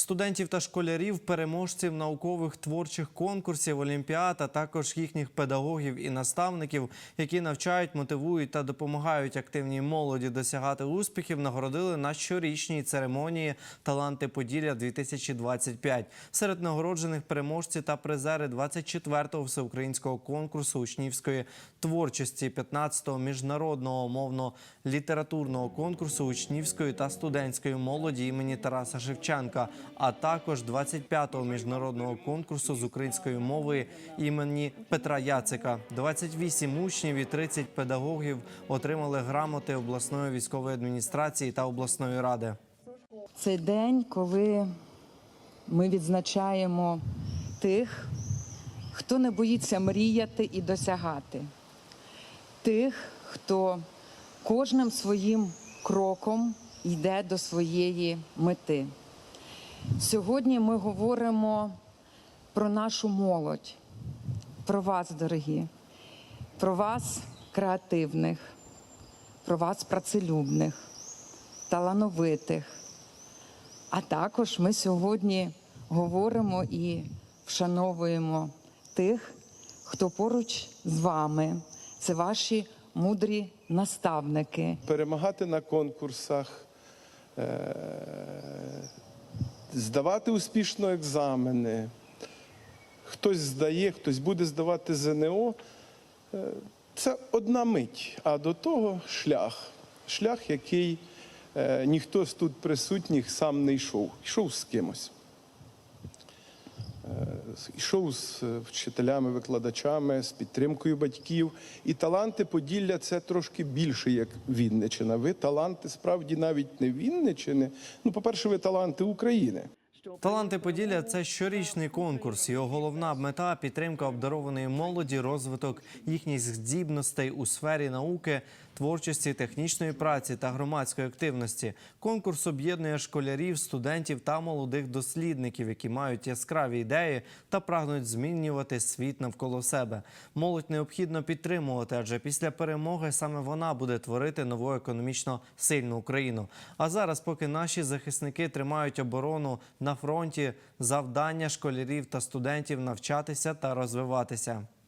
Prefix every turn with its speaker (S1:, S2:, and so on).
S1: Студентів та школярів, переможців наукових творчих конкурсів, олімпіад, а також їхніх педагогів і наставників, які навчають, мотивують та допомагають активній молоді досягати успіхів, нагородили на щорічній церемонії Таланти Поділля 2025 Серед нагороджених переможці та призери 24-го всеукраїнського конкурсу учнівської творчості, 15-го міжнародного мовно-літературного конкурсу учнівської та студентської молоді імені Тараса Шевченка, а також 25-го міжнародного конкурсу з української мови імені Петра Яцика. 28 учнів і 30 педагогів отримали грамоти обласної військової адміністрації та обласної ради.
S2: Це день, коли ми відзначаємо тих, хто не боїться мріяти і досягати, тих, хто кожним своїм кроком йде до своєї мети. Сьогодні ми говоримо про нашу молодь, про вас, дорогі, про вас креативних, про вас працелюбних, талановитих. А також ми сьогодні говоримо і вшановуємо тих, хто поруч з вами. Це ваші мудрі наставники.
S3: перемагати на конкурсах, е, здавати успішно екзамени. Хтось здає, хтось буде здавати ЗНО. Е, Це одна мить, а до того шлях. Шлях, який е, ніхто з тут присутніх сам не йшов. Йшов з кимось. Йшов з е, вчителями, викладачами, з підтримкою батьків. І таланти Поділля це трошки більше, як Вінничина. Ви таланти справді навіть не Вінничини. Ну, по-перше, ви таланти України.
S1: Таланти Поділля це щорічний конкурс. Його головна мета підтримка обдарованої молоді, розвиток їхніх здібностей у сфері науки, творчості, технічної праці та громадської активності. Конкурс об'єднує школярів, студентів та молодих дослідників, які мають яскраві ідеї та прагнуть змінювати світ навколо себе. Молодь необхідно підтримувати, адже після перемоги саме вона буде творити нову економічно сильну Україну. А зараз, поки наші захисники тримають оборону на фронті, завдання школярів та студентів навчатися та розвиватися.